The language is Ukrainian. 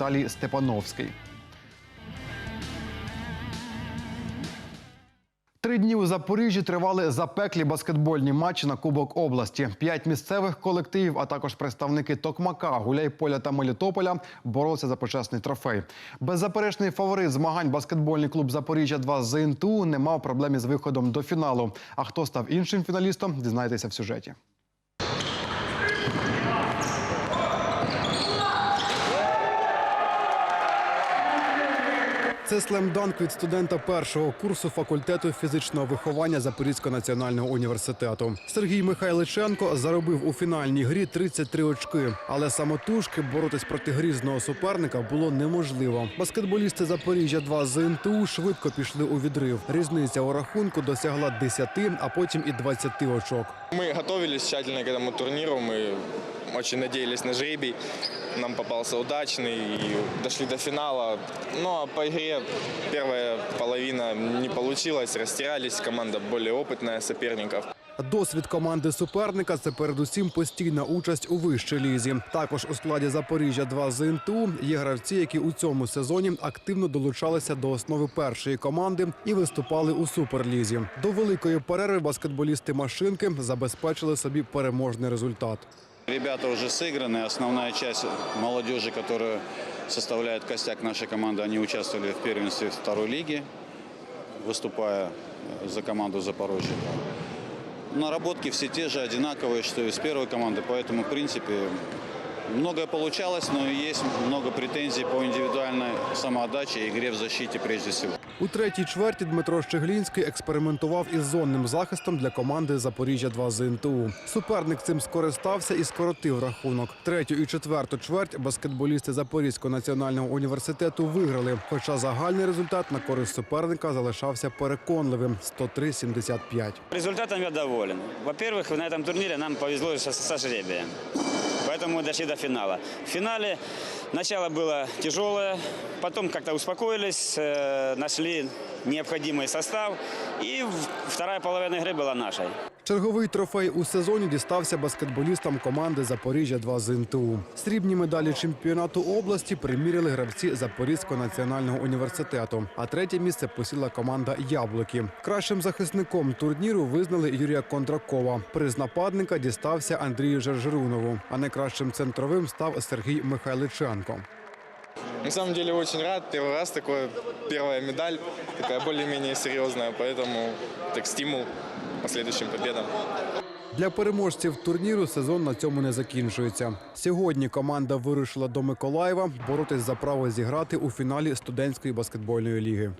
Віталій Степановський. Три дні у Запоріжжі тривали запеклі баскетбольні матчі на Кубок області. П'ять місцевих колективів, а також представники Токмака, Гуляйполя та Мелітополя боролися за почесний трофей. Беззаперечний фаворит змагань баскетбольний клуб Запоріжжя 2 ЗНТУ не мав проблем із виходом до фіналу. А хто став іншим фіналістом, дізнайтеся в сюжеті. Це слемданк від студента першого курсу факультету фізичного виховання Запорізького національного університету. Сергій Михайличенко заробив у фінальній грі 33 очки, але самотужки боротись проти грізного суперника було неможливо. Баскетболісти Запоріжжя 2 з НТУ швидко пішли у відрив. Різниця у рахунку досягла 10, а потім і 20 очок. Мы готовились тщательно к этому турниру, мы очень надеялись на жребий. Нам попался удачный и дошли до финала. Но по игре первая половина не получилась, растерялись. Команда более опытная соперников. Досвід команди суперника це передусім постійна участь у вищій лізі. Також у складі Запоріжжя 2 з НТУ є гравці, які у цьому сезоні активно долучалися до основи першої команди і виступали у суперлізі. До великої перерви баскетболісти машинки забезпечили собі переможний результат. Ребята уже сыграны. Основная часть молодежи, которая составляет костяк нашей команды, они участвовали в первенстве второй лиги, выступая э, за команду Запорожья. Наработки все те же, одинаковые, что и с первой команды. Поэтому, в принципе, многое получалось, но есть много претензий по индивидуальной самоотдаче и игре в защите прежде всего. У третій чверті Дмитро Щеглінський експериментував із зонним захистом для команди Запоріжжя 2 з НТУ. Суперник цим скористався і скоротив рахунок. Третю і четверту чверть баскетболісти Запорізького національного університету виграли. Хоча загальний результат на користь суперника залишався переконливим 103-75. Результатом я доволен. Во-первых, на этом турнире нам повезло со, со жребием. Поэтому мы дошли до финала. В финале начало было тяжелое, потом как-то успокоились, э, нашли необходимый состав, и в- вторая половина игры была нашей. Черговий трофей у сезоні дістався баскетболістам команди Запоріжжя 2 з НТУ. Срібні медалі чемпіонату області приміряли гравці Запорізького національного університету. А третє місце посіла команда Яблуки. Кращим захисником турніру визнали Юрія Кондракова. Приз нападника дістався Андрію Жержерунову. А найкращим центровим став Сергій Михайличенко. На самом деле очень рад. Первый раз такое, первая медаль, такая более-менее серьезная. Поэтому так стимул последующим победам. Для переможців турніру сезон на цьому не закінчується. Сьогодні команда вирушила до Миколаєва боротись за право зіграти у фіналі студентської баскетбольної ліги.